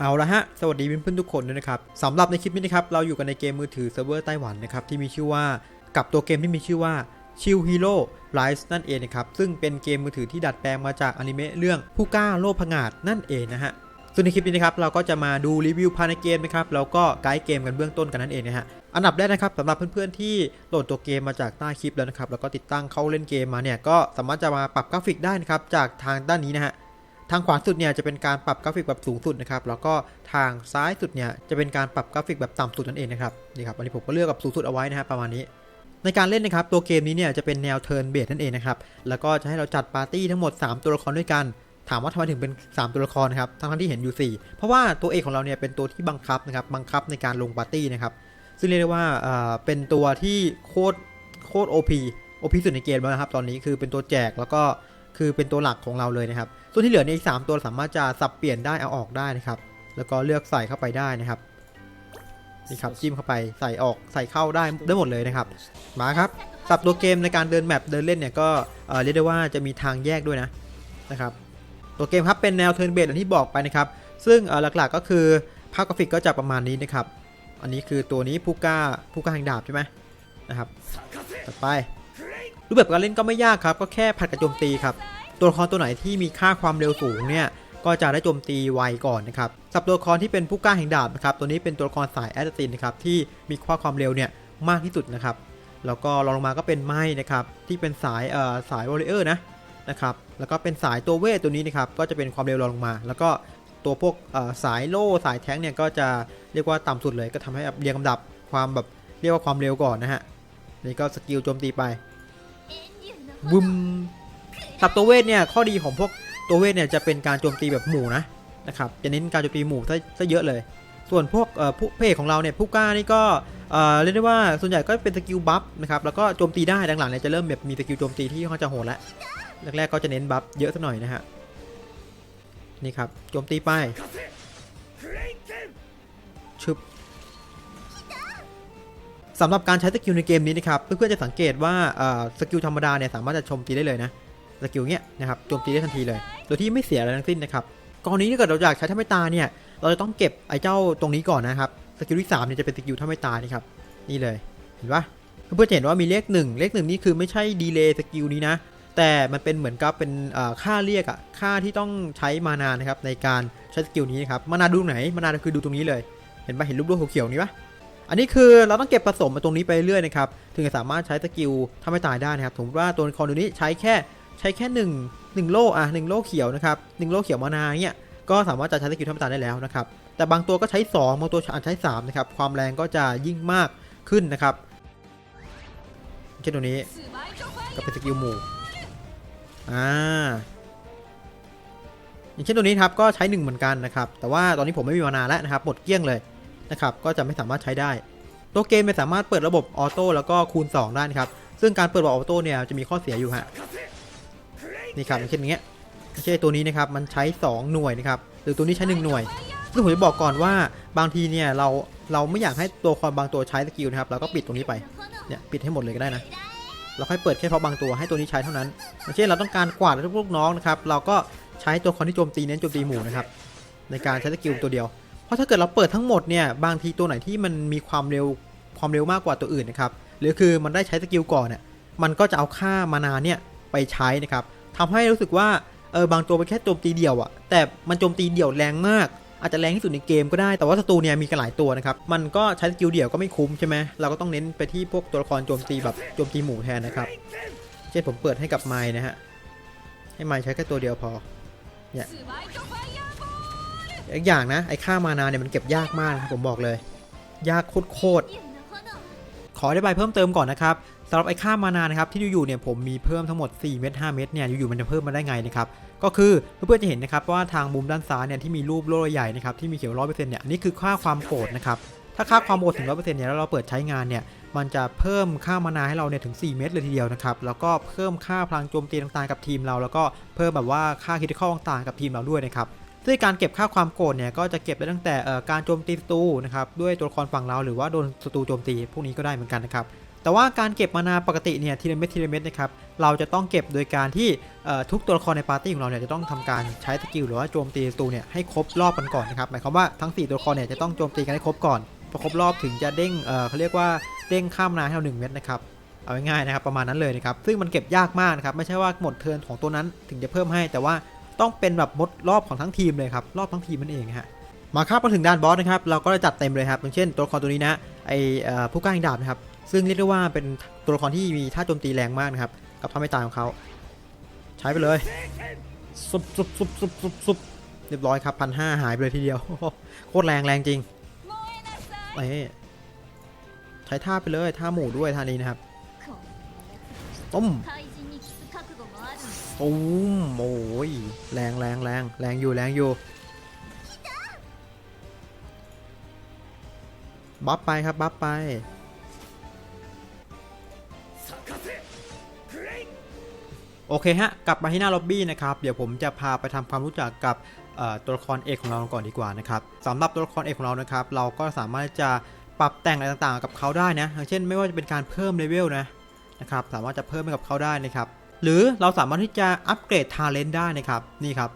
เอาละฮะ สวัสดีเพื่อนๆทุกคนด้วยนะครับสำหรับในคลิปนี้นะครับ เราอยู่กันในเกมมือถือเซิร์ฟเวอร์ไต้หวันนะครับ ที่มีชื่อว่า กับตัวเกมที่มีชื่อว่า Chill Hero Rise นั่นเองนะครับ ซึ่งเป็นเกมมือถือที่ดัดแปลงมาจากอนิเมะเรื่องผู้กล้าโลภผงาดนั่นเองนะฮะซึ่งในคลิปนี้นะครับ เราก็จะมาดูรีวิวภายในเกมนะครับ แล้วก็ไกด์เกมกันเบื้องต้นกันนั่นเองนะฮะ อันดับแรกนะครับสำหรับเพื่อนๆที่โหลดตัวเกมมาจากใต้คลิปแล้วนะครับ แล้วก็ติดตั้งเข้าเล่นเกมมาเนี่ย ก็สามารถจะมาปรับกราฟิกได้นะครับ จากทางด้านนี้นะฮะ ทางขวาสุดเนี่ยจะเป็นการปรับกราฟิกแบบสูงสุดนะครับ แล้วก็ทางซ้ายสุดเนี่ยจะเป็นการปรับกราฟิกแบบต่ำสุดนั่นเองนะครับ นี่ครับ อันนี้ผมก็เลือกแบบสูงสุดเอาไว้นะฮะประมาณนี้ ในการเล่นนะครับ ตัวเกมนี้เนี่ยจะเป็นแนวเทิร์นเบสนั่นเองนะครับ แล้วก็จะให้เราจัดปาร์ตี้ทั้งหมด 3 ตัวละครด้วยกัน ถามว่าทำไมถึงเป็น 3 ตัวละครนะครับ ทั้งที่เห็นอยู่ 4 เพราะว่าตัวเอกของเราเนี่ยเป็นตัวที่บังคับนะครับ บังคับในการลงปาร์ตี้นะครับ ซึ่งเรียกได้ว่าเอ่อเป็นตัวที่โคตรโคตร OP OP สุดในเกมแล้วนะครับ ตอนนี้คือเป็นตัวแจกแล้วก็ คือเป็นตัวหลักของเราเลยนะครับ ส่วนที่เหลือในอีกสามตัวสามารถจะสับเปลี่ยนได้เอาออกได้นะครับ แล้วก็เลือกใส่เข้าไปได้นะครับนี่ครับจิ้มเข้าไปใส่ออกใส่เข้าได้ได้หมดเลยนะครับ มาครับสับตัวเกมในการเดินแมปเดินเล่นเนี่ยก็เรียกได้ว่าจะมีทางแยกด้วยนะนะครับ ตัวเกมครับเป็นแนวเทิร์นเบสอย่างที่บอกไปนะครับ ซึ่งหลักๆก็คือภาพกราฟิกก็จะประมาณนี้นะครับ อันนี้คือตัวนี้ผู้กล้าผู้กล้าแห่งดาบใช่ไหมนะครับ ต่อไป รูปแบบการเล่นก็ไม่ยากครับ ก็แค่ผัดกับโจมตีครับ ตัวละครตัวไหนที่มีค่าความเร็วสูงเนี่ยก็จะได้โจมตีไวก่อนนะครับสับตัวละครที่เป็นผู้กล้าแห่งดาบนะครับ ตัวนี้เป็นตัวละครสายแอสซินนะครับที่มีค่าความเร็วเนี่ยมากที่สุดนะครับ แล้วก็รองลงมาก็เป็นไม้นะครับที่เป็นสายเอ่อสายวอลเลอร์นะนะครับ แล้วก็เป็นสายตัวเวทตัวนี้นะครับก็จะเป็นความเร็วรองลงมา แล้วก็ตัวพวกเอ่อสายโล่สายแท้งเนี่ยก็จะเรียกว่าต่ำสุดเลยก็ทำให้เรียงลำดับความแบบเรียกว่าความเร็วก่อนนะฮะนี่ก็สกิลโจมตีไป บึมสับตัวเวทเนี่ยข้อดีของพวกตัวเวทเนี่ยจะเป็นการโจมตีแบบหมู่นะนะครับจะเน้นการโจมตีหมู่ซะซะเยอะเลย ส่วนพวกเอ่อผู้เพจของเราเนี่ยผู้กล้านี่ก็เอ่อเรียกได้ว่าส่วนใหญ่ก็เป็นสกิลบัฟนะครับแล้วก็โจมตีได้หลังๆเนี่ยจะเริ่มแบบมีสกิลโจมตีที่ค่อนข้าจะโหดแล้วแรกๆก็จะเน้นบัฟเยอะสักหน่อยนะฮะนี่ครับโจมตีไป สำหรับการใช้สกิลในเกมนี้นะครับ เพื่อนๆจะสังเกตว่าสกิลธรรมดาเนี่ยสามารถจะโจมตีได้เลยนะสกิลเนี้ยนะครับโจมตีได้ทันทีเลย โดยที่ไม่เสียอะไรทั้งสิ้นนะครับกรณีถ้าเกิดเราอยากใช้ท่าไม่ตายเนี่ย เราจะต้องเก็บไอ้เจ้าตรงนี้ก่อนนะครับสกิลที่3เนี่ยจะเป็นสกิลท่าไม่ตายนี่ครับนี่เลยเห็นปะเพื่อนๆจะเห็นว่ามีเลขหนึ่งเลขหนึ่งนี่คือไม่ใช่ดีเลย์สกิลนี้นะแต่มันเป็นเหมือนกับเป็นค่าเรียกอะค่าที่ต้องใช้มานานะครับในการใช้สกิลนี้นะครับมานาดูไหนมานาคือดูตรงนี้เลย เห็นปะเห็นรูปโลกเขียวๆนี้ปะ อันนี้คือเราต้องเก็บผสมมาตรงนี้ไปเรื่อยนะครับ ถึงจะสามารถใช้สกิลทำให้ตายได้นะครับ สมมติว่าตัวละครตัวนี้ใช้แค่ใช้แค่1 1โล่อะ1โล่เขียวนะครับ1โล่เขียวมานาเนี่ยก็สามารถจะใช้สกิลทำให้ตายได้แล้วนะครับ แต่บางตัวก็ใช้ 2 บางตัวอาจใช้3นะครับ ความแรงก็จะยิ่งมากขึ้นนะครับเช่นตัวนี้ก็เป็นสกิลหมู่อ่าอย่างเช่นตัวนี้ครับก็ใช้ 1 เหมือนกันนะครับ แต่ว่าตอนนี้ผมไม่มีมานาแล้วนะครับหมดเกลี้ยงเลย นะครับก็จะไม่สามารถใช้ได้ ตัวเกมไม่สามารถเปิดระบบออโต้แล้วก็คูณ 2 ได้นะครับซึ่งการเปิดระบบออโต้เนี่ยจะมีข้อเสียอยู่ฮะนี่ครับเช่นอย่างเงี้ยไม่ใช่ตัวนี้นะครับมันใช้ 2 หน่วยนะครับหรือตัวนี้ใช้ 1 หน่วยซึ่งผมจะบอกก่อนว่าบางทีเนี่ยเราเราไม่อยากให้ตัวละครบางตัวใช้สกิลนะครับเราก็ปิดตรงนี้ไปเนี่ยปิดให้หมดเลยก็ได้นะเราค่อยเปิดแค่เฉพาะบางตัวให้ตัวนี้ใช้เท่านั้นอย่างเช่นเราต้องการกวาดทุกลูกน้องนะครับเราก็ใช้ตัวละครที่โจมตีเน้นโจมตีหมู่นะครับในการใช้สกิลตัวเดียว เพราะถ้าเกิดเราเปิดทั้งหมดเนี่ยบางทีตัวไหนที่มันมีความเร็วความเร็วมากกว่าตัวอื่นนะครับหรือคือมันได้ใช้สกิลก่อนเนี่ยมันก็จะเอาค่ามานาเนี่ยไปใช้นะครับทำให้รู้สึกว่าเออบางตัวเป็นแค่โจมตีเดี่ยวอะแต่มันโจมตีเดี่ยวแรงมาก อาจจะแรงที่สุดในเกมก็ได้แต่ว่าศัตรูเนี่ยมีกันหลายตัวนะครับมันก็ใช้สกิลเดี่ยวก็ไม่คุ้มใช่ไหมเราก็ต้องเน้นไปที่พวกตัวละครโจมตีแบบโจมตีหมู่แทนนะครับเช่นผมเปิดให้กับไม้นะฮะให้ไม้ใช้แค่ตัวเดียวพอเนี่ย อีกอย่างนะ ไอ้ค่ามานาเนี่ยมันเก็บยากมากนะครับผมบอกเลย ยากโคตรๆขอได้ใบายเพิ่มเติมก่อนนะครับสำหรับไอ้ค่ามานานะครับที่อยู่ๆเนี่ยผมมีเพิ่มทั้งหมด 4 เม็ด5เม็ดเนี่ยอยู่ๆมันจะเพิ่มมาได้ไงนะครับก็คือเพื่อนๆจะเห็นนะครับว่าทางมุมด้านซ้ายเนี่ยที่มีรูปโล่ใหญ่นะครับที่มีเขียวร้อยเปอร์เซ็นต์เนี่ยนนี่คือค่าความโกรธนะครับถ้าค่าความโกรธถึงร้อยเปอร์เซ็นต์เนี่ยแล้วเราเปิดใช้งานเนี่ยมันจะเพิ่มค่ามานาให้เราเนี่ยถึง 4 เม็ดเลยทีเดียวนะครับแล้วก็เพิ่มค่าพลังโจมตีต่างๆกับทีมเรา แล้วก็เพิ่มแบบว่าค่าคิดข้อต่างๆกับทีมเราด้วยนะครับ ซึ่งการเก็บค่าความโกรธเนี่ยก็จะเก็บได้ตั้งแต่การโจมตีศัตรูนะครับด้วยตัวละครฝั่งเราหรือว่าโดนศัตรูโจมตีพวกนี้ก็ได้เหมือนกันนะครับแต่ว่าการเก็บมานาปกติเนี่ยทีละเม็ดทีละเม็ดนะครับเราจะต้องเก็บโดยการที่ทุกตัวละครในปาร์ตี้ของเราเนี่ยจะต้องทำการใช้สกิลหรือว่าโจมตีศัตรูเนี่ยให้ครบรอบกันก่อนนะครับหมายความว่าทั้ง 4 ตัวละครเนี่ยจะต้องโจมตีกันให้ครบก่อนพอครบรอบถึงจะเด้งเเขาเรียกว่าเด้งข้ามนาให้เราหนึ่งเม็ดนะครับเอาง่ายๆนะครับประมาณนั้นเลยนะครับซึ่งมันเก็บยากมากนะครับไม่ใช่ว่าหมดเทิร์นของตัวนั้นถึงจะเพิ่มให้แต่ว่า ต้องเป็นแบบหมดรอบของทั้งทีมเลยครับรอบทั้งทีมนั่นเองฮะมาครับมาถึงด้านบอสนะครับเราก็จะจัดเต็มเลยครับอย่างเช่นตัวละครตัวนี้นะไอเอ่อผู้กล้าแห่งดาบนะครับซึ่งเรียกได้ว่าเป็นตัวละครที่มีท่าโจมตีแรงมากนะครับกับท่าไม่ตายของเขาใช้ไปเลยซุบซุบซุบซุบซุบซุบเรียบร้อยครับพันห้าหายไปเลยทีเดียวโคตรแรงแรงจริงเอ้ยใช้ท่าไปเลยท่าหมู่ด้วยท่านี้นะครับต้ม ตุ้มโอ้ยแรงแรงแรงแรงอยู่แรงอยู่บัฟไปครับบัฟไปโอเคฮะ กลับมาที่หน้าล็อบบี้นะครับ เดี๋ยวผมจะพาไปทำความรู้จักกับเอ่อตัวละครเอกของเราก่อนดีกว่านะครับสำหรับตัวละครเอกของเรานะครับ เราก็สามารถจะปรับแต่งอะไรต่างๆ กับเขาได้นะอย่างเช่น ไม่ว่าจะเป็นการเพิ่มเลเวลนะนะครับ สามารถจะเพิ่มให้กับเขาได้นะครับ หรือเราสามารถที่จะอัปเกรดทาเลนต์ได้นะครับนี่ครับ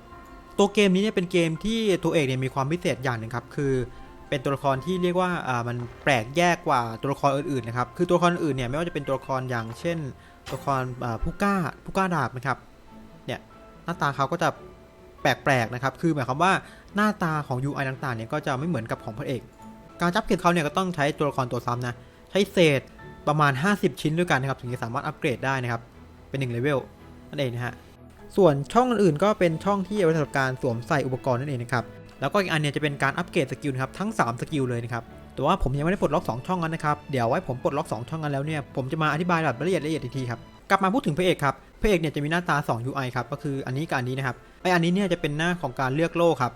ตัวเกมนี้เนี่ยเป็นเกมที่ตัวเอกเนี่ยมีความพิเศษอย่างหนึ่งครับ คือเป็นตัวละครที่เรียกว่าอ่ามันแปลกแยกกว่าตัวละครอื่นๆนะครับคือตัวละครอื่นเนี่ยไม่ว่าจะเป็นตัวละครอย่างเช่น ตัวละครอ่าผู้กล้าผู้กล้าดาบนะครับเนี่ยหน้าตาเขาก็จะแปลกๆนะครับคือหมายความว่าหน้าตาของ UI ต่างๆเนี่ยก็จะไม่เหมือนกับของพระเอก การจับเก็บเขาเนี่ยก็ต้องใช้ตัวละครตัวซ้ำนะใช้เศษประมาณ 50 ชิ้นด้วยกันนะครับถึงจะสามารถอัปเกรดได้นะครับ เป็น1เลเวลนั่นเองนะฮะส่วนช่องอื่นๆก็เป็นช่องที่เอาไว้สำหรับการสวมใส่อุปกรณ์นั่นเองนะครับแล้วก็อีกอันเนี่ยจะเป็นการอัปเกรดสกิลนะครับทั้ง 3 สกิลเลยนะครับแต่ว่าผมยังไม่ได้ปลดล็อก2ช่องนั้นนะครับเดี๋ยวไว้ผมปลดล็อก2ช่องนั้นแล้วเนี่ยผมจะมาอธิบายแบบละเอียดละเอียดอีกทีครับกลับมาพูดถึงพระเอกครับพระเอกเนี่ยจะมีหน้าตา 2 UI ครับก็คืออันนี้กับอันนี้นะครับไออันนี้เนี่ยจะเป็นหน้าของการเลือกโล่ครับ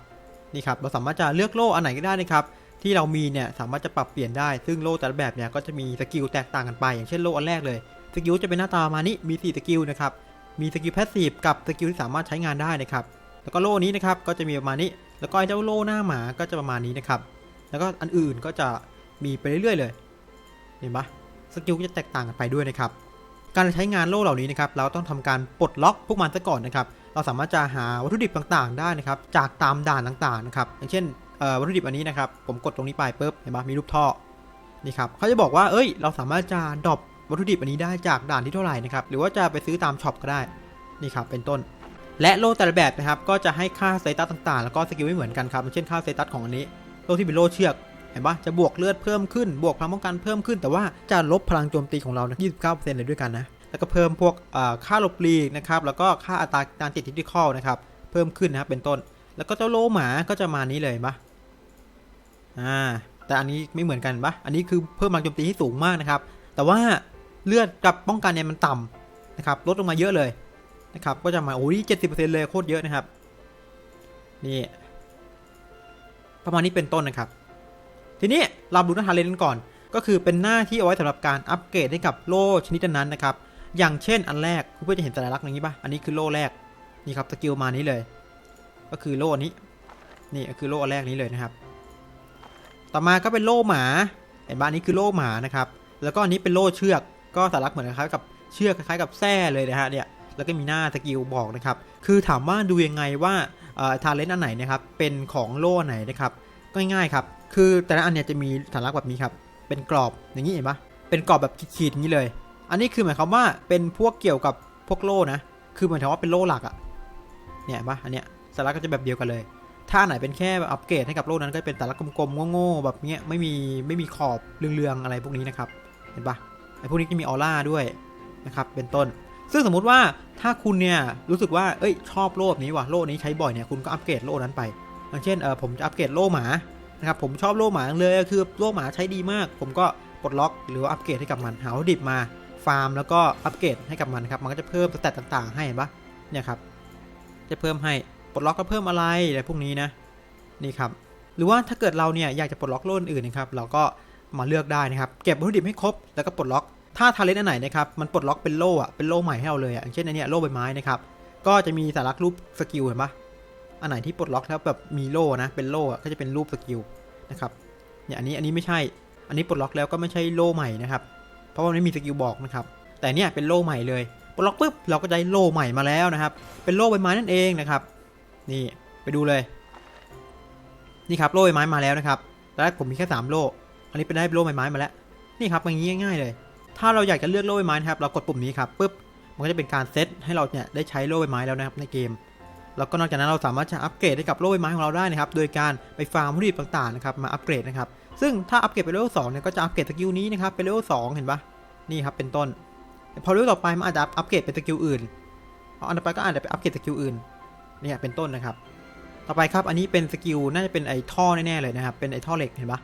นี่ครับเราสามารถจะเลือกโล่อันไหนก็ได้นะครับที่เรามีเนี่ยสามารถจะปรับเปลี่ยนได้ซึ่งโล่แต่ละแบบเนี่ยก็จะมีสกิลแตกต่างกันไป อย่างเช่นโล่อันแรกเลย สกิลจะเป็นหน้าตามานี้มี 4 สกิลนะครับ มีสกิลแพสซีฟกับสกิลที่สามารถใช้งานได้นะครับ แล้วก็โล่นี้นะครับก็จะมีประมาณนี้ แล้วก็ไอ้เจ้าโล่หน้าหมาก็จะประมาณนี้นะครับ แล้วก็อันอื่นก็จะมีไปเรื่อยๆเลย เห็นปะสกิลก็จะแตกต่างกันไปด้วยนะครับ การใช้งานโล่เหล่านี้นะครับ เราต้องทำการปลดล็อกพวกมันซะก่อนนะครับ เราสามารถจะหาวัตถุดิบต่างๆ ได้นะครับ จากตามด่านต่างๆนะครับ อย่างเช่นวัตถุดิบอันนี้นะครับ ผมกดตรงนี้ไปปุ๊บ เห็นปะมีรูปท่อ นี่ครับเขาจะบอกว่า เอ้ย เราสามารถจะดรอป วัตถุดิบอันนี้ได้จากด่านที่เท่าไหร่นะครับ หรือว่าจะไปซื้อตามช็อปก็ได้ นี่ครับ เป็นต้น และโล่แต่ละแบบนะครับ ก็จะให้ค่าสเตตัสต่างๆ แล้วก็สกิลไม่เหมือนกันครับ เช่นค่าสเตตัสของอันนี้ โล่ที่เป็นโล่เชือก เห็นปะจะบวกเลือดเพิ่มขึ้น บวกพลังป้องกันเพิ่มขึ้น แต่ว่าจะลบพลังโจมตีของเรานะ29%เลยด้วยกันนะ แล้วก็เพิ่มพวกค่าหลบหลีกนะครับ แล้วก็ค่าอัตราการติดทิทิคอลนะครับ เพิ่มขึ้นนะครับ เป็นต้น แล้วก็เจ้าโลหมา ก็จะมานี้เลยปะอ่า แต่อันนี้ไม่เหมือนกันปะอันนี้คือเพิ่มพลังโจมตีที่สูงมากนะครับ แต่ว่า เลือดกับป้องกันเนี่ยมันต่ำนะครับลดลงมาเยอะเลยนะครับก็จะมาโอ้ยเจ็ดสิบเปอร์เซ็นต์เลยโคตรเยอะนะครับนี่ประมาณนี้เป็นต้นนะครับ ทีนี้เราดูหน้าทาเลนต์ก่อน ก็คือเป็นหน้าที่เอาไว้สำหรับการอัปเกรดให้กับโล่ชนิดนั้นนะครับ อย่างเช่นอันแรกเพื่อจะเห็นสัญลักษณ์อย่างนี้ป่ะอันนี้คือโล่แรกนี่ครับสกิลมานี้เลย ก็คือโล่อันนี้นี่ก็คือโล่อันแรกนี้เลยนะครับ ต่อมาก็เป็นโล่หมาเห็นป่ะอันนี้คือโล่หมานะครับ แล้วก็อันนี้เป็นโล่เชือก ก็สัญลักษณ์เหมือนคล้ายกับเชือกคล้ายกับแส้เลยนะฮะเนี่ยแล้วก็มีหน้าสกิลบอกนะครับ คือถามว่าดูยังไงว่าทาเลนต์อันไหนนะครับ เป็นของโล่ไหนนะครับ ก็ง่ายๆครับ คือแต่ละอันเนี่ยจะมีสัญลักษณ์แบบนี้ครับ เป็นกรอบอย่างนี้เห็นปะเป็นกรอบแบบขีดๆอย่างนี้เลย อันนี้คือหมายความว่าเป็นพวกเกี่ยวกับพวกโล่นะ คือหมายถึงว่าเป็นโล่หลักอะเนี่ยปะอันเนี้ยสัญลักษณ์ก็จะแบบเดียวกันเลย ถ้าอันไหนเป็นแค่อัปเกรดให้กับโล่นั้นก็เป็นสัญลักษณ์กลมๆโง่ๆแบบเนี้ยไม่มีไม่มีขอบเรืองๆอะไรพวกนี้นะครับ เห็นปะ ไอ้พวกนี้จะมีออร่าด้วยนะครับเป็นต้น ซึ่งสมมุติว่าถ้าคุณเนี่ยรู้สึกว่าเอ้ยชอบโล่แบบนี้ว่ะโล่นี้ใช้บ่อยเนี่ยคุณก็อัปเกรดโล่นั้นไปอย่างเช่นเออผมจะอัปเกรดโล่หมานะครับผมชอบโล่หมาเลยคือโล่หมาใช้ดีมาก ผมก็ปลดล็อกหรือว่าอัปเกรดให้กับมันหาวัตถุดิบมาฟาร์มแล้วก็อัปเกรดให้กับมันครับมันก็จะเพิ่มสเตตต่างๆ ให้เห็นปะเนี่ยครับจะเพิ่มให้ปลดล็อกก็เพิ่มอะไรอะไรพวกนี้นะนี่ครับหรือว่าถ้าเกิดเราเนี่ยอยากจะปลดล็อกโล่อื่นนะครับเราก็ มาเลือกได้นะครับ เก็บวัตถุดิบให้ครบแล้วก็ปลดล็อก ถ้าทาเลนอันไหนนะครับมันปลดล็อกเป็นโล่อะเป็นโล่ใหม่ให้เราเลยอะอย่างเช่นอันเนี้ยโล่ใบไม้นะครับก็จะมีสัญลักรูปสกิลเห็นปะอันไหนที่ปลดล็อกแล้วแบบมีโล่นะเป็นโล่ก็จะเป็นรูปสกิลนะครับเนี่ยอันนี้อันนี้ไม่ใช่ อันนี้ปลดล็อกแล้วก็ไม่ใช่โล่ใหม่นะครับ เพราะว่าไม่มีสกิลบอกนะครับ แต่เนี่ยเป็นโล่ใหม่เลยปลดล็อกปุ๊บเราก็ได้โล่ใหม่มาแล้วนะครับ เป็นโล่ใบไม้นั่นเองนะครับ นี่ไปดูเลย นี่ครับโล่ใบไม้มาแล้วนะครับตอนแรกผมมีแค่สาม อันนี้เป็นได้โล่ใบไม้มาแล้ว นี่ครับอย่างนี้ง่ายๆเลย ถ้าเราอยากจะเลือกโล่ใบไม้นะครับ เรากดปุ่มนี้ครับปุ๊บ มันก็จะเป็นการเซตให้เราเนี่ยได้ใช้โล่ใบไม้แล้วนะครับในเกม แล้วก็นอกจากนั้นเราสามารถจะอัปเกรดให้กับโล่ใบไม้ของเราได้นะครับ โดยการไปฟาร์มวัตถุดิบต่างๆนะครับมาอัปเกรดนะครับ ซึ่งถ้าอัปเกรดไปเลเวลสองเนี่ยก็จะอัปเกรดสกิลนี้นะครับเป็นเลเวลสองเห็นปะนี่ครับเป็นต้น พอเลเวลต่อไปมันอาจจะอัปเกรดเป็นสกิลอื่นพออันต่อไปก็อาจจะไปอัปเกรดสกิลอื่น เนี่ยเป็นต้นนะครับ ต่อไปครับอันนี้เป็นสกิลน่าจะเป็นไอ้ท่อแน่ๆเลยนะครับ เป็นไอ้ท่อเหล็กเห็นปะ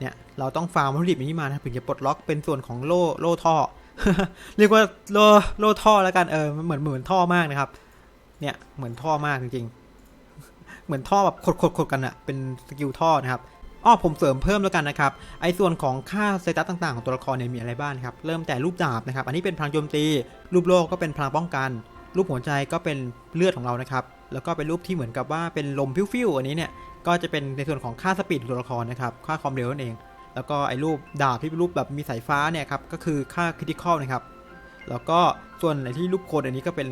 เนี่ยเราต้องฟาร์มวัตถุดิบนี้มานะถึงจะปลดล็อกเป็นส่วนของโล่โล่ท่อ เรียกว่าโล่โล่ท่อแล้วกันเออเหมือนเหมือนท่อมากนะครับ เนี่ยเหมือนท่อมากจริงๆ เหมือนท่อแบบขดๆๆกันอะเป็นสกิลท่อนะครับอ้อผมเสริมเพิ่มแล้วกันนะครับ ไอ้ส่วนของค่าสเตตัสต่างๆของตัวละครเนี่ยมีอะไรบ้างครับ เริ่มแต่รูปดาบนะครับ อันนี้เป็นพลังโจมตี รูปโลกก็เป็นพลังป้องกัน รูปหัวใจก็เป็นเลือดของเรานะครับ แล้วก็เป็นรูปที่เหมือนกับว่าเป็นลมฟิวๆอันนี้เนี่ย ก็จะเป็นในส่วนของค่าสปีดตัวละครนะครับ ค่าความเร็วนั่นเอง แล้วก็ไอ้รูปดาบที่เป็นรูปแบบมีสายฟ้าเนี่ยครับ ก็คือค่าคริติคอลนะครับ แล้วก็ส่วนไอ้ที่รูปโคนอันนี้ก็เป็น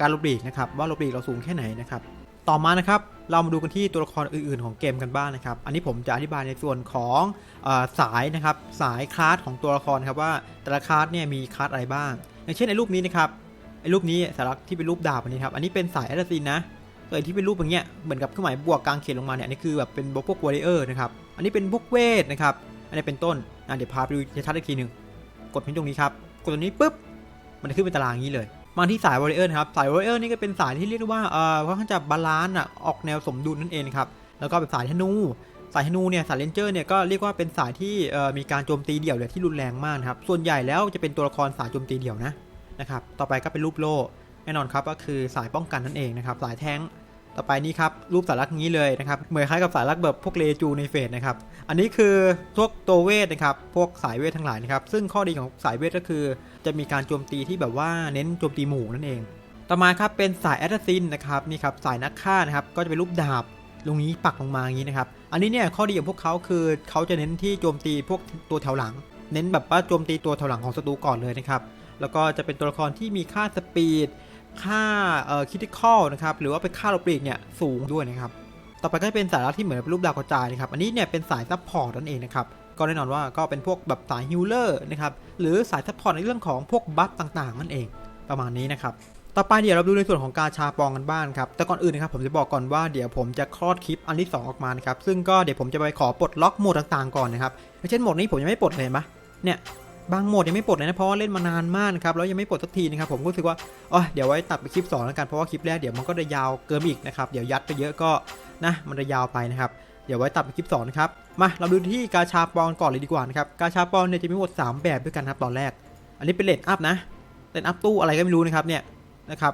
การลบหลีกนะครับ ว่าลบหลีกเราสูงแค่ไหนนะครับ ต่อมานะครับ เรามาดูกันที่ตัวละครอื่นๆ ของเกมกันบ้างนะครับ อันนี้ผมจะอธิบายในส่วนของอสายนะครับ สายคลาสของตัวละครครับว่าแต่ละคลาสเนี่ยมีคลาสอะไรบ้าง อย่างเช่นไอ้รูปนี้นะครับ ไอ้รูปนี้สารักที่เป็นรูปดาบอันนี้ครับอันนี้เป็นสายแอสซินนะส่วนไอ้ที่เป็นรูปอย่างเงี้ยเหมือนกับเครื่องหมายบวกกลางเขียนลงมาเนี่ยอันนี้คือแบบเป็นพวกวอริเออร์นะครับอันนี้เป็นพวกเวทนะครับอันนี้เป็นต้นอะเดี๋ยวพาไปดูชัดๆอีกทีหนึ่งกดที่ตรงนี้ครับกดตรงนี้ปุ๊บมันจะขึ้นเป็นตารางนี้เลยมาที่สายวอริเออร์นะครับสายวอริเออร์นี่ก็เป็นสายที่เรียกว่าเอ่อค่อนข้างจะบาลานซ์อะออกแนวสมดุลนั่นเองครับแล้วก็เป็นสายธนูสายธนูเนี่ยสายเลนเจอร์เนี่ยก็เรียกว่าเป็นสายที่เอ่อมีการโจมตีเดี่ยวเลยที่รุนแรงมากครับส่วนใหญ่แล้วจะเป็นตัวละครสายโจมตีเดี่ยวนะ นะครับ ต่อไปก็เป็นรูปโล่แน่นอนครับก็คือสายป้องกันนั่นเองนะครับ สายแท้ง ต่อไปนี้ครับรูปสายลักษณ์นี้เลยนะครับ เหมือนคล้ายกับสายลักษณ์แบบพวกเลจูในเฟสนะครับ อันนี้คือพวกตัวเวทนะครับ พวกสายเวททั้งหลายนะครับ ซึ่งข้อดีของสายเวทก็คือ จะมีการโจมตีที่แบบว่าเน้นโจมตีหมู่นั่นเอง ต่อมาครับเป็นสายแอตซินนะครับนี่ครับสายนักฆ่านะครับ ก็จะเป็นรูปดาบตรงนี้ปักลงมาอย่างนี้นะครับ อันนี้เนี่ยข้อดีของพวกเขาคือเขาจะเน้นที่โจมตีพวกตัวแถวหลัง เน้นแบบว่าโจมตีตัวแถวหลังของศัตรูก่อนเลยนะครับ แล้วก็จะเป็นตัวละครที่มีค่าสปีด ค่าเอ่อคิติคอลนะครับ หรือว่าเป็นค่าลบปลีกเนี่ยสูงด้วยนะครับ ต่อไปก็จะเป็นสายลับที่เหมือนเป็นรูปดาวกระจายนะครับ อันนี้เนี่ยเป็นสายซัพพอร์ตนั่นเองนะครับ ก็แน่นอนว่าก็เป็นพวกแบบสายฮิลเลอร์นะครับ หรือสายซัพพอร์ตในเรื่องของพวกบัฟต่างๆ นั่นเอง ประมาณนี้นะครับต่อไปเดี๋ยวเราดูในส่วนของกาชาปองกันบ้างครับ แต่ก่อนอื่นนะครับผมจะบอกก่อนว่าเดี๋ยวผมจะคลอดคลิปอันที่ 2 ออกมานะครับ ซึ่งก็เดี๋ยวผมจะไปขอปลดล็อกโหมดต่างๆก่อนนะครับเช่นโหมดนี้ผมยังไม่ปลดเลยเห็นปะเนี่ย บางโหมดยังไม่ปลดเลยนะเพราะว่าเล่นมานานมากนะครับแล้วยังไม่ปลดสักทีนะครับผมก็รู้สึกว่าอ๋อเดี๋ยวไว้ตัดไปคลิป2แล้วกันเพราะว่าคลิปแรกเดี๋ยวมันก็จะยาวเกินอีกนะครับเดี๋ยวยัดไปเยอะก็นะมันจะยาวไปนะครับเดี๋ยวไว้ตัดไปคลิป2นะครับมาเราดูที่กาชาปองก่อนเลยดีกว่านะครับกาชาปองเนี่ยจะมีหมด 3 แบบด้วยกันครับตอนแรก อันนี้เป็นเลดอัพนะเลดอัพตู้อะไรก็ไม่รู้นะครับเนี่ยนะครับ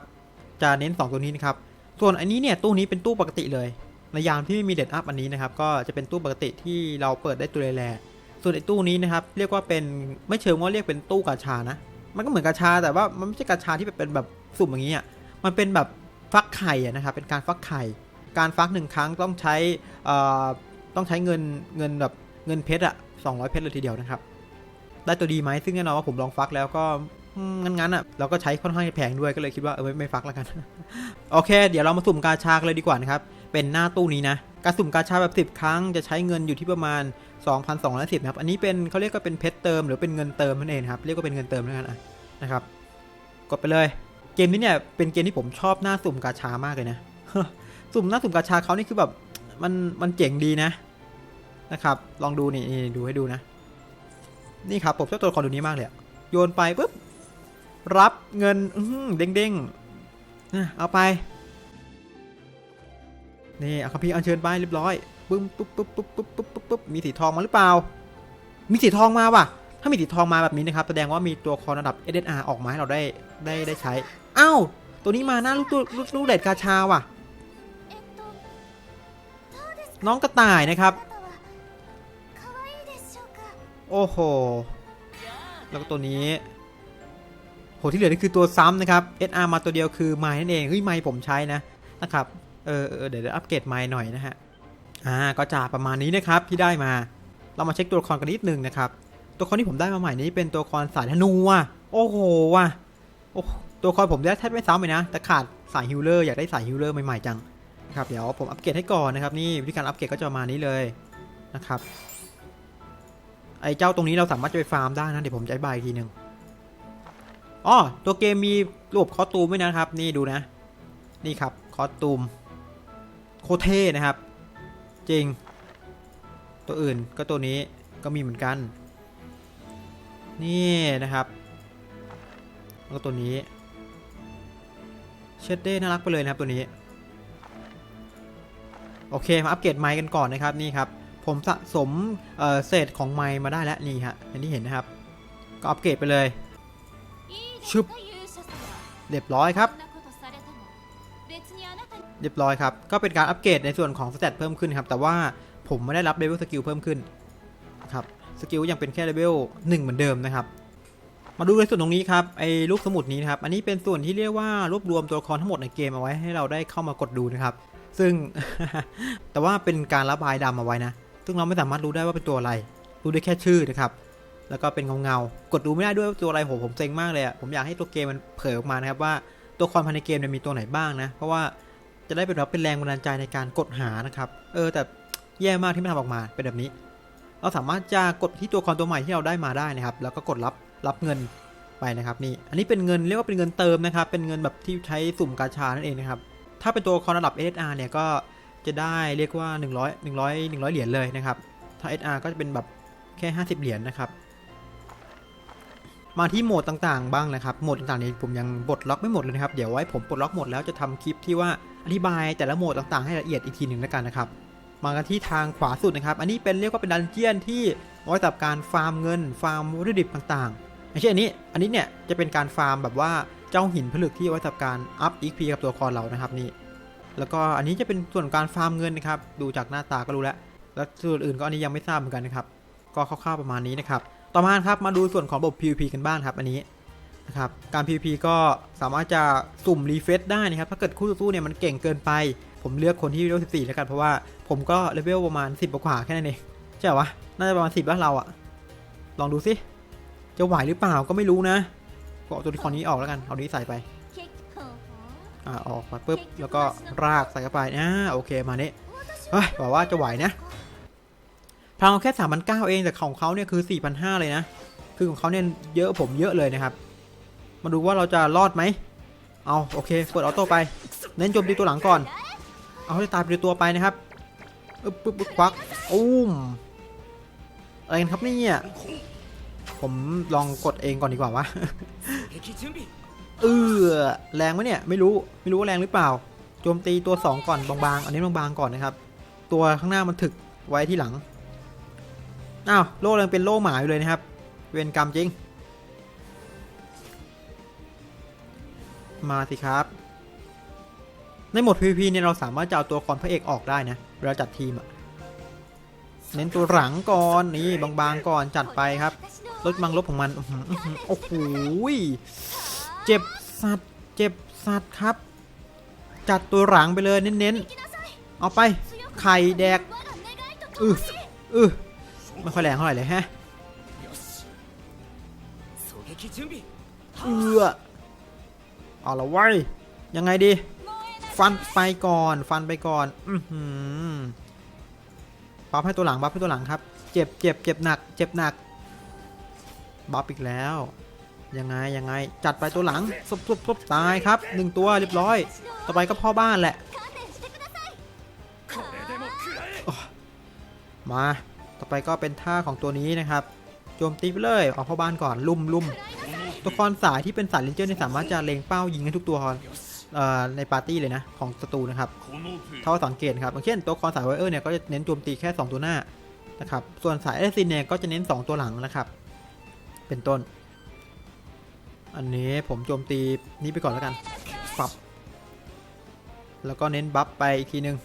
จะเน้น 2 ตัวนี้นะครับส่วนอันนี้เนี่ยตู้นี้เป็นตู้ปกติเลยในยามที่ไม่มีเด็ดอัพอันนี้นะครับก็จะเป็นตู้ปกติที่เราเปิดได้ตัวแรก ส่วนไอ้ตู้นี้นะครับ เรียกว่าเป็นไม่เชิงว่าเรียกเป็นตู้กาชานะ มันก็เหมือนกาชาแต่ว่ามันไม่ใช่กาชาที่แบบเป็นแบบสุ่มอย่างนี้อะมันเป็นแบบฟักไข่นะครับเป็นการฟักไข่ การฟักหนึ่งครั้งต้องใช้อ่อต้องใช้เงินเงินแบบเงินเพชรอะ200เพชรเลยทีเดียวนะครับ ได้ตัวดีไหมซึ่งแน่นอนว่าผมลองฟักแล้วก็งั้นๆอะเราก็ใช้ค่อนข้างแพงด้วยก็เลยคิดว่าเออไม่ไม่ฟักแล้วกัน โอเค เดี๋ยวเรามาสุ่มกาชาเลยดีกว่านะครับเป็นหน้าตู้นี้นะการสุ่มกาชาแบบ 10 ครั้งจะใช้เงินอยู่ที่ประมาณ 2,210นะครับ อันนี้เป็นเขาเรียกว่าเป็นเพชรเติมหรือเป็นเงินเติมนั่นเองครับ เรียกว่าเป็นเงินเติมแล้วกันอะนะครับ กดไปเลย เกมนี้เนี่ยเป็นเกมที่ผมชอบหน้าสุ่มกาชามากเลยนะสุ่มหน้าสุ่มกาชาเขานี่คือแบบมันมันเจ๋งดีนะนะครับ ลองดูนี่ดูให้ดูนะ นี่ครับผมชอบตัวละครตัวนี้มากเลยโยนไปปุ๊บรับเงินอื้อหือเด้งเอาไป นี่อาคาพีอัญเชิญไปเรียบร้อยปึ้มปุ๊บปุ๊บปุ๊บปุ๊บปุ๊บปุ๊บปุ๊บมีสีทองมาหรือเปล่า มีสีทองมาว่ะ ถ้ามีสีทองมาแบบนี้นะครับ แสดงว่ามีตัวคอระดับ SSR ออกมาให้เราได้ได้ได้ใช้ อ้าว ตัวนี้มาหน้าลูกตัวลูกเด็ดกาชาว่ะ น้องกระต่ายนะครับ โอ้โห แล้วก็ตัวนี้โหที่เหลือนี่คือตัวซ้ำนะครับ SR มาตัวเดียวคือไม้นั่นเอง เฮ้ยไม้ผมใช้นะนะครับ เออเออเดี๋ยวอัปเกรดไม้หน่อยนะฮะ อ่า ก็จะประมาณนี้นะครับที่ได้มา เรามาเช็คตัวละครกันนิดนึงนะครับ ตัวละครที่ผมได้มาใหม่นี้เป็นตัวละครสายธนูว่ะ โอ้โหว่ะ โอ้ ตัวละครผมได้แทบไม่ซ้ำเลยนะ แต่ขาดสายฮิลเลอร์อยากได้สายฮิลเลอร์ใหม่ๆจังนะครับ เดี๋ยวผมอัปเกรดให้ก่อนนะครับ นี่วิธีการอัปเกรดก็จะประมาณนี้เลยนะครับ ไอ้เจ้าตรงนี้เราสามารถจะไปฟาร์มได้นะ เดี๋ยวผมจะอธิบายอีกทีหนึ่งอ๋อตัวเกมมีระบบคอตูมด้วยนะครับ นี่ดูนะ นี่ครับคอตูม คตรเท่นะครับ จริง ตัวอื่นก็ตัวนี้ก็มีเหมือนกัน นี่นะครับ แล้วก็ตัวนี้ เชดเด้น่ารักไปเลยนะครับตัวนี้ โอเคมาอัปเกรดไม้กันก่อนนะครับนี่ครับ ผมสะสมเเศษของไม้มาได้แล้วนี่ฮะอย่างที่เห็นนะครับ ก็อัปเกรดไปเลยชุบเรียบร้อยครับ เรียบร้อยครับ ก็เป็นการอัปเกรดในส่วนของสเตตเพิ่มขึ้นครับ แต่ว่าผมไม่ได้รับเลเวลสกิลเพิ่มขึ้นครับสกิลยังเป็นแค่เลเวล1เหมือนเดิมนะครับ มาดูในส่วนตรงนี้ครับไอ้ลูกสมุดนี้นะครับ อันนี้เป็นส่วนที่เรียกว่ารวบรวมตัวละครทั้งหมดในเกมเอาไว้ให้เราได้เข้ามากดดูนะครับ ซึ่งแต่ว่าเป็นการระบายดำเอาไว้นะ ซึ่งเราไม่สามารถรู้ได้ว่าเป็นตัวอะไร รู้ได้แค่ชื่อนะครับ แล้วก็เป็นเงาเงาๆกดดูไม่ได้ด้วยว่าตัวอะไรโหผมเซ็งมากเลยอะผมอยากให้ตัวเกมมันเผยออกมานะครับว่าตัวละครภายในเกมเนี่ยมีตัวไหนบ้างนะ เพราะว่า จะได้เป็นแบบเป็นแรงบันดาลใจในการกดหานะครับ เออแต่แย่มากที่ไม่ทำออกมาเป็นแบบนี้ เราสามารถจะกดที่ตัวละครตัวใหม่ที่เราได้มาได้นะครับ แล้วก็กดรับรับเงินไปนะครับนี่ อันนี้เป็นเงินเรียกว่าเป็นเงินเติมนะครับ เป็นเงินแบบที่ใช้สุ่มกาชานั่นเองนะครับ ถ้าเป็นตัวละคระดับ SR เนี่ยก็จะได้เรียกว่า 100 100 100 เหรียญเลยนะครับ ถ้า SR ก็จะเป็นแบบแค่ 50 เหรียญนะครับ มาที่โหมดต่างๆ บ้างนะครับ โหมดต่างๆนี้ผมยังปลดล็อกไม่หมดเลยนะครับ เดี๋ยวไว้ผมปลดล็อกหมดแล้วจะทำคลิปที่ว่า อธิบายแต่ละโหมดต่างๆ ให้ละเอียดอีกทีหนึ่งแล้วกันนะครับ มากันที่ทางขวาสุดนะครับ อันนี้เป็นเรียกว่าเป็นดันเจียนที่ไว้สำหรับการฟาร์มเงิน ฟาร์มวัตถุดิบต่างๆไม่ใช่อันนี้ อันนี้เนี่ยจะเป็นการฟาร์มแบบว่าเจ้าหินผลึกที่ไว้สำหรับการอัพ XP กับตัวละครเรานะครับนี่ แล้วก็อันนี้จะเป็นส่วนการฟาร์มเงินนะครับ ดูจากหน้าตาก็รู้แล้ว แล้วส่วนอื่นก็อันนี้ยังไม่ทราบเหมือนกันนะครับ ก็คร่าวๆประมาณนี้นะครับ ต่อมาครับมาดูส่วนของระบบ PVP กันบ้างครับ อันนี้ นะครับการ PVP ก็สามารถจะสุ่มรีเฟซได้นะครับถ้าเกิดคู่ต่อสู้เนี่ยมันเก่งเกินไป ผมเลือกคนที่เลเวล14 แล้วกันเพราะว่าผมก็เลเวลประมาณ 10กว่าแค่นั้นเองใช่เหรอวะน่าจะประมาณ 10แล้วเราอะลองดูสิจะไหวหรือเปล่าก็ไม่รู้นะก็เอาตัวละครนี้ออกแล้วกันเอานี้ใส่ไปอ่าออกมาปุ๊บแล้วก็รากใส่เข้าไปอ่าโอเคมาเนี่เฮ้ยบอกว่าจะไหวนะพลังเราแค่3 0 0เองแต่ของเขาเนี่ยคือ4 5 0 0เลยนะคือของเขาเนี่ยเยอะผมเยอะเลยนะครับ มาดูว่าเราจะรอดไหม เอาโอเคเปิดออโต้ไป เน้นโจมตีตัวหลังก่อน เอาให้ตายไปตัวไปนะครับอึ๊บปึ๊บปึ๊บควักอุ้มอะไรกันครับเนี่ยผมลองกดเองก่อนดีกว่าวะเออแรงไหมเนี่ยไม่รู้ไม่รู้ว่าแรงหรือเปล่า โจมตีตัว 2 ก่อนบางๆอันนี้บางๆก่อนนะครับ ตัวข้างหน้ามันถึกไว้ที่หลังอ้าวโล่ยังเป็นโล่หมาอยู่เลยนะครับ เวรกรรมจริง มาสิครับ ในหมด PVP เนี่ยเราสามารถจะเอาตัวละครพระเอกออกได้นะเวลาจัดทีมอะเน้นตัวหลังก่อนนี่บางๆก่อนจัดไปครับลดมังลบของมันโอ้โหเจ็บสัตว์เจ็บสัตว์ครับ จัดตัวหลังไปเลยเน้นๆเอาไปไข่แดกอืออือไม่ค่อยแรงเท่าไหร่เลยฮะเอือ เอาละไว้ยังไงดี ฟันไปก่อน ฟันไปก่อน อือหือบัฟให้ตัวหลังบัฟให้ตัวหลังครับ เจ็บเจ็บเจ็บหนัก เจ็บหนัก บัฟอีกแล้ว ยังไง ยังไง จัดไปตัวหลังซุบซุบซุบตายครับหนึ่งตัวเรียบร้อย ต่อไปก็พ่อบ้านแหละ มา ต่อไปก็เป็นท่าของตัวนี้นะครับ โจมตีไปเลย เอาพ่อบ้านก่อน ลุ่มลุ่ม ตัวละครสายที่เป็นสายเลนเจอร์เนี่ยสามารถจะเล็งเป้ายิงให้ทุกตัวในปาร์ตี้เลยนะ ของศัตรูนะครับเท่าสังเกตครับอย่างเช่นตัวละครสายไวเออร์เนี่ยก็จะเน้นโจมตีแค่ 2 ตัวหน้านะครับส่วนสายเอซินเนี่ยก็จะเน้น 2 ตัวหลังนะครับ เป็นต้น อันนี้ผมโจมตีนี้ไปก่อนแล้วกันปรับแล้วก็เน้นบัฟไปอีกทีนึง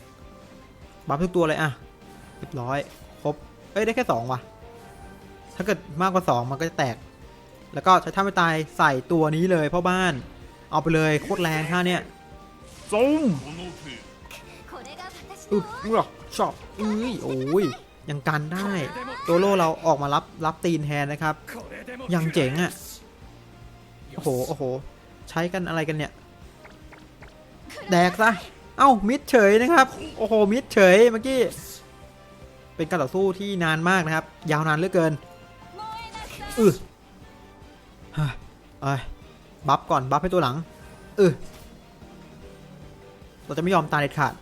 บัฟทุกตัวเลยอะเรียบร้อยครบเอ้ยได้แค่2ว่ะถ้าเกิดมากกว่า 2 มันก็จะแตก แล้วก็ใช้ท่าไม่ตายใส่ตัวนี้เลยพ่อบ้าน เอาไปเลยโคตรแรงท่าเนี่ยซูมอึดเงือกชอบอุ้ยโอ้ยยังกันได้ตัวโล่เราออกมารับรับตีนแทนนะครับ ยังเจ๋งอะ่ะโอ้โหโอ้โห ใช้กันอะไรกันเนี่ย แดกซะเอ้ามิดเฉยนะครับ โอ้โหมิดเฉยเมื่อกี้เป็นการต่อสู้ที่นานมากนะครับ ยาวนานเหลือเกินอือ ฮะเอ้ยบัฟก่อนบัฟให้ตัวหลังเออเราจะไม่ยอมตายเด็ดขาด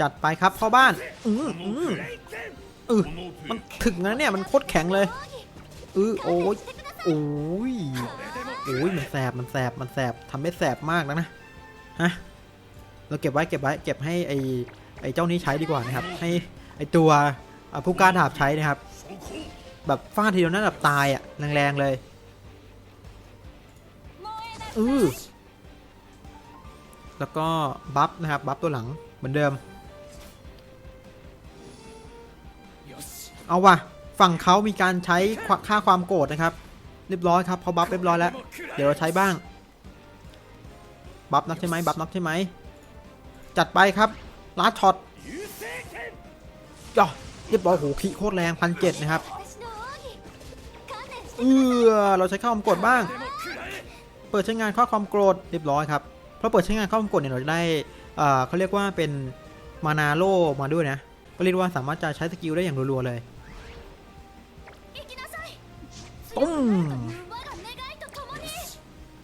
จัดไปครับพ่อบ้าน อืออืออือมันถึงนะเนี่ย มันโคตรแข็งเลยเออโอ้ยโอ้ยโอ้ยมันแสบมันแสบมันแสบทำให้แสบมากแล้วนะฮะเราเก็บไว้เก็บไว้เก็บให้ไอไอเจ้านี้ใช้ดีกว่านะครับ ให้ไอตัวผู้กล้าดาบใช้นะครับ แบบฟาดทีเดียวนั่นแบบตายอะแรงๆเลยอือแล้วก็บัฟนะครับบัฟตัวหลังเหมือนเดิม เอาว่ะฝั่งเขามีการใช้ค่าความโกรธนะครับ เรียบร้อยครับเขาบัฟเรียบร้อยแล้ว เดี๋ยวเราใช้บ้าง บัฟนักใช่ไหมบัฟนักใช่ไหม จัดไปครับลาช็อตย่อเรียบร้อยโหขีโคตรแรงพันเจ็ดนะครับ เออเราใช้ข้าความโกรธบ้าง เปิดใช้งานข้อความโกรธเรียบร้อยครับเพราะเปิดใช้งานข้อความโกรธเนี่ยเราจะได้เอ่อเขาเรียกว่าเป็นมานาโลมาด้วยนะก็เรียกว่าสามารถจะใช้สกิลได้อย่างรัวๆเลยตุ้ม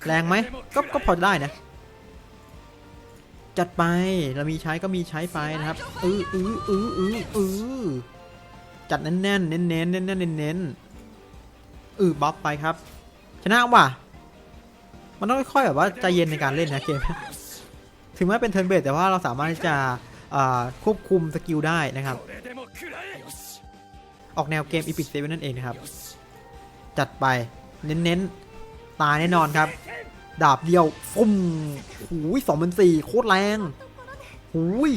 แรงไหมก็ก็พอได้นะ จัดไปเรามีใช้ก็มีใช้ไปนะครับ อืออืออืออืออือจัดแน่นแน่นเน้นเน้นเน้นเน้นเน้นเอือบัฟไปครับ ชนะว่ะ มันต้องค่อยๆแบบว่าใจเย็นในการเล่นนะเกม ถึงแม้เป็นเทิร์นเบสแต่ว่าเราสามารถที่จะควบคุมสกิลได้นะครับ ออกแนวเกม Epic 7นั่นเองนะครับ จัดไป เน้นๆ ตายแน่นอนครับ ดาบเดียวฟุ่มหูยสองพันสี่โคตรแรงหูย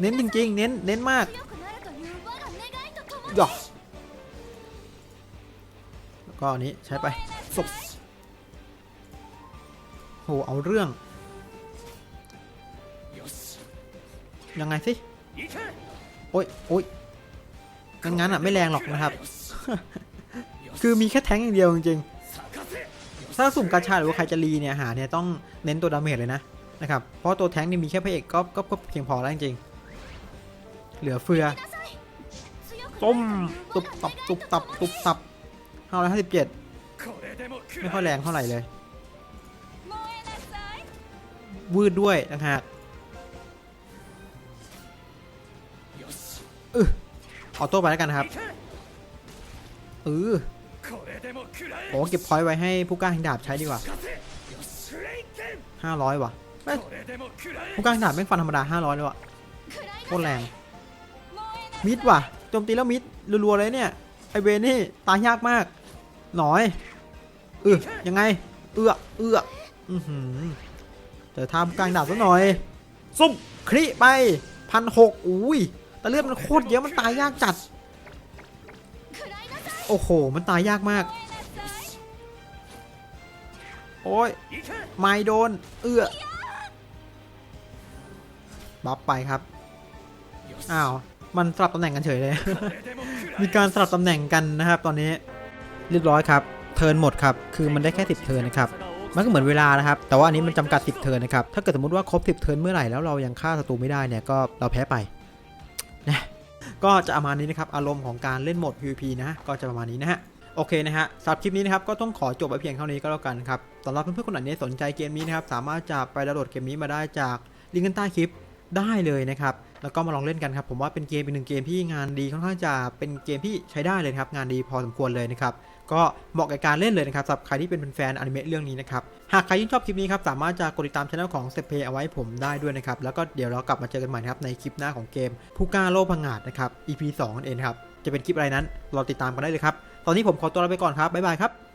เน้นจริงๆ เน้น เน้นมากหยอก ก็อันนี้ใช้ไปศพโหเอาเรื่อง ยังไงสิ โอ้ยโอ้ยงั้นงั้นอะ ไม่แรงหรอกนะครับ คือมีแค่แทงค์อย่างเดียวจริงๆ ถ้าสุ่มกาชาหรือว่าใครจะรีเนี่ยหาเนี่ยต้องเน้นตัวดาเมจเลยนะนะครับ เพราะตัวแทงค์นี่มีแค่พระเอกก็ก็ก็เพียงพอแล้วจริงๆ เหลือเฟือต้มตุบตับตุบตับตุบตับ ห้าร้อยห้าสิบเจ็ดไม่ค่อยแรงเท่าไหร่เลยวืดด้วยนะฮะเออออโต้ไปแล้วกันนะครับเออโอ้เก็บพอยต์ไว้ให้ผู้กล้าแห่งดาบใช้ดีกว่าห้าร้อยว่ะเอ้ยผู้กล้าแห่งดาบแม่งฟันธรรมดาห้าร้อยเลยว่ะโคตรแรง มิดว่ะโจมตีแล้วมิดรัวๆเลยเนี่ย ไอเวนนี่ตายยากมาก หน่อยเออยังไง เอื้อเอื้ออือหือเดี๋ยวทำกลางดาบซะหน่อยซุ่มคริไปพันหกอุ้ยแต่เลือดมันโคตรเยอะมันตายยากจัด โอ้โห มันตายยากมาก โอ้ยไม่โดน เอื้อบัฟไปครับ อ้าว มันสลับตำแหน่งกันเฉยเลย มีการสลับตำแหน่งกันนะครับตอนนี้ เรียบร้อยครับ เทิร์นหมดครับ คือมันได้แค่ 10 เทิร์นนะครับ มันก็เหมือนเวลานะครับ แต่ว่าอันนี้มันจำกัด 10 เทิร์นนะครับ ถ้าเกิดสมมติว่าครบ 10 เทิร์นเมื่อไหร่แล้วเรายังฆ่าศัตรูไม่ได้เนี่ยก็เราแพ้ไปนะก็จะประมาณนี้นะครับ อารมณ์ของการเล่นโหมด PVP นะก็จะประมาณนี้นะฮะโอเคนะฮะสำหรับคลิปนี้นะครับก็ต้องขอจบไปเพียงเท่านี้ก็แล้วกันครับสำหรับเพื่อนๆคนไหนที่สนใจเกมนี้นะครับสามารถจะไปดาวน์โหลดเกมนี้มาได้จากลิงก์ใต้คลิปได้เลยนะครับแล้วก็มาลองเล่นกันครับผมว่าเป็นเกมเป็นหนึ่งเกมที่งานดีค่อนข้างจะเป็นเกมที่ใช้ได้เลยครับงานดีพอสมควรเลยนะครับ ก็เหมาะกับการเล่นเลยนะครับสำหรับใครที่เป็นแฟนอนิเมะเรื่องนี้นะครับ หากใครที่นชอบคลิปนี้ครับ สามารถจะกดติดตามช่องของ s e p a y เอาไว้ผมได้ด้วยนะครับ แล้วก็เดี๋ยวเรากลับมาเจอกันใหม่นะครับในคลิปหน้าของเกมผู้กล้าโลกพังงาดนะครับ EP 2นั่นเองครับ จะเป็นคลิปอะไรนั้นรอติดตามกันได้เลยครับ ตอนนี้ผมขอตัวลาไปก่อนครับ บ๊ายบายครับ